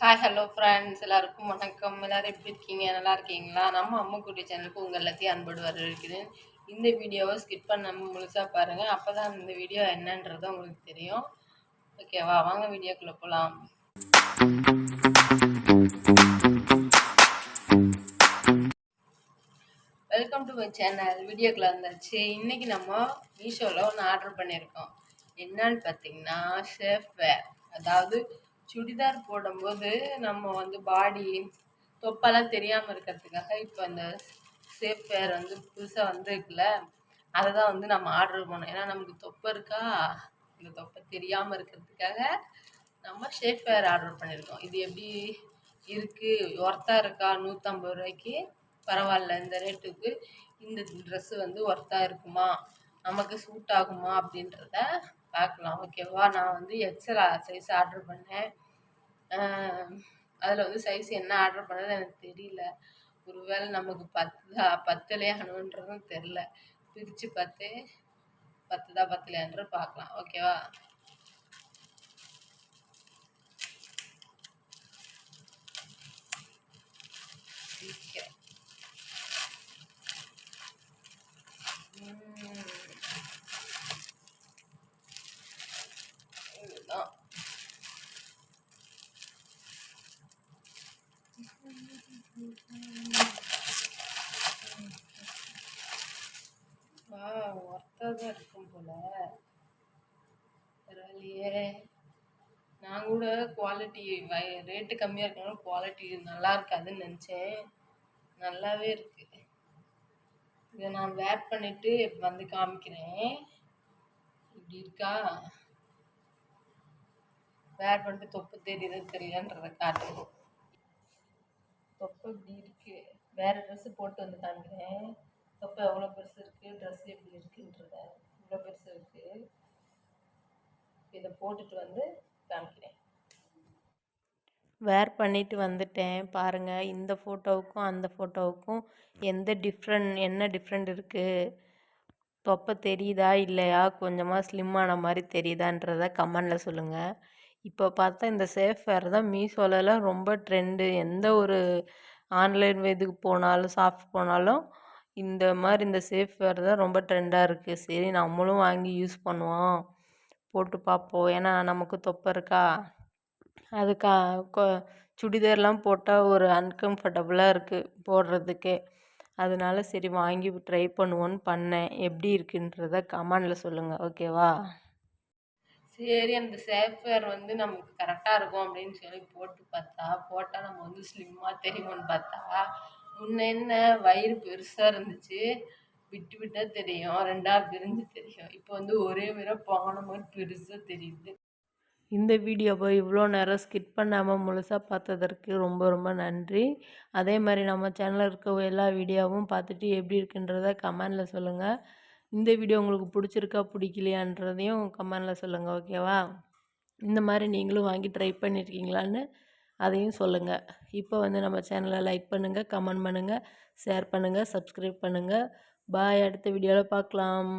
Hi hello friends எல்லாருக்கும் வணக்கம். எல்லோரும் எப்படி இருக்கீங்க? நல்லா இருக்கீங்களா? நம்ம அம்முக்குட்டி சேனலுக்கு உங்கள் எல்லாத்தையும் அன்போடு வரவேற்கிறேன். இந்த வீடியோவை ஸ்கிப் பண்ணாமல் முழுசாக பாருங்கள் அப்போ தான் இந்த வீடியோ என்னன்றது உங்களுக்கு தெரியும். ஓகேவா வாங்க வீடியோக்குள்ளே போகலாம் வெல்கம் டு மை சேனல் வீடியோக்குள்ளே வந்தாச்சு. இன்றைக்கி நம்ம மீஷோவில் ஒன்று ஆர்டர் பண்ணியிருக்கோம். என்னன்னு பார்த்தீங்கன்னா ஷேஃப் வேர் அதாவது சுடிதார் போடும்போது நம்ம வந்து பாடி தொப்பெல்லாம் தெரியாமல் இருக்கிறதுக்காக இப்போ அந்த சேஃப் வேர் வந்து புதுசாக வந்துருக்குல்ல அதை தான் வந்து நம்ம ஆர்டர் பண்ணோம். ஏன்னா நமக்கு தொப்பை இருக்கா? இந்த தொப்பை தெரியாமல் இருக்கிறதுக்காக நம்ம ஷேப் வேர் ஆர்டர் பண்ணியிருக்கோம். இது எப்படி இருக்குது ஒர்த்தாக இருக்கா? நூற்றம்பது ரூபாய்க்கு? பரவாயில்ல. இந்த ரேட்டுக்கு இந்த ட்ரெஸ்ஸு வந்து ஒர்த்தாக இருக்குமா? நமக்கு சூட் ஆகுமா? அப்படின்றத பார்க்கலாம். ஓகேவா நான் வந்து எக்ஸல் சைஸ் ஆர்டர் பண்ணேன். அதில் வந்து சைஸ் என்ன ஆர்டர் பண்ணது எனக்கு தெரியல. ஒரு வேளை நமக்கு பத்துதா பத்தலையானுன்றதும் தெரில பிரித்து பார்த்து பத்துதா பத்துலையான்ற பார்க்கலாம். ஓகேவா ஒர்த்தாக தான் இருக்கும் போல். பரவாயில்லையே. நான் கூட குவாலிட்டி ரேட்டு கம்மியாக இருக்கனால குவாலிட்டி நல்லா இருக்காதுன்னு நினச்சேன். நல்லாவே இருக்குது இதை நான் வேர் பண்ணிவிட்டு வந்து காமிக்கிறேன். இப்படி இருக்கா? வேர் பண்ணிட்டு தொப்பு தெரியுது தெரியலன்றதை காட்டுறேன் தொப்பை இப்படி இருக்குது வேறு ட்ரெஸ்ஸு போட்டு வந்து காமிக்கிறேன் தொப்பை எவ்வளோ பெருசு இருக்குது ட்ரெஸ் எப்படி இருக்குன்றத இவ்வளோ பெருசு இருக்குது இதை போட்டுட்டு வந்து காமிக்கிறேன். வேர் பண்ணிட்டு வந்துட்டேன். பாருங்கள் இந்த ஃபோட்டோவுக்கும் அந்த ஃபோட்டோவுக்கும் எந்த டிஃப்ரெண்ட் என்ன டிஃப்ரெண்ட் இருக்குது தொப்பை தெரியுதா இல்லையா? கொஞ்சமாக ஸ்லிம்மான மாதிரி தெரியுதான்றத கமெண்டில் சொல்லுங்கள் இப்போ பார்த்தா இந்த சேஃப் வேர் தான் மீஷோலலாம் ரொம்ப ட்ரெண்டு எந்த ஒரு ஆன்லைன் இதுக்கு போனாலும் ஷாப் போனாலும் இந்த மாதிரி இந்த சேஃப் வேர் தான் ரொம்ப ட்ரெண்டாக இருக்குது சரி நம்மளும் வாங்கி யூஸ் பண்ணுவோம். போட்டு பார்ப்போம் ஏன்னா நமக்கு தொப்பை இருக்கா? அதுக்கா சுடிதார்லாம் போட்டால் ஒரு அன்கம்ஃபர்டபுளாக இருக்குது போடுறதுக்கே. அதனால சரி வாங்கி ட்ரை பண்ணுவோன்னு பண்ணேன். எப்படி இருக்குன்றத கமெண்டில் சொல்லுங்கள் ஓகேவா சரி அந்த சேஃப்வேர் வந்து நமக்கு கரெக்டாக இருக்கும் அப்படின்னு சொல்லி போட்டு பார்த்தா போட்டால் நம்ம வந்து ஸ்லிம்மாக தெரியும்னு பார்த்தா முன்ன என்ன வயிறு பெருசாக இருந்துச்சு விட்டு விட்டால் தெரியும் ரெண்டாக பிரிஞ்சு தெரியும். இப்போ வந்து ஒரே முறை போன மாதிரி பெருசாக தெரியுது. இந்த வீடியோவை இவ்வளோ நேரம் ஸ்கிப் பண்ணாமல் முழுசாக பார்த்ததற்கு ரொம்ப ரொம்ப நன்றி. அதே மாதிரி நம்ம சேனலில் இருக்க எல்லா வீடியோவும் பார்த்துட்டு எப்படி இருக்குன்றத கமெண்டில் சொல்லுங்கள் இந்த வீடியோ உங்களுக்கு பிடிச்சிருக்கா பிடிக்கலையான்றதையும் கமெண்டில் சொல்லுங்கள் ஓகேவா? இந்த மாதிரி நீங்களும் வாங்கி ட்ரை பண்ணியிருக்கீங்களான்னு அதையும் சொல்லுங்கள் இப்போ வந்து நம்ம சேனலை லைக் பண்ணுங்கள் கமெண்ட் பண்ணுங்கள் ஷேர் பண்ணுங்கள் சப்ஸ்கிரைப் பண்ணுங்கள் பாய் அடுத்த வீடியோவில் பார்க்கலாம்.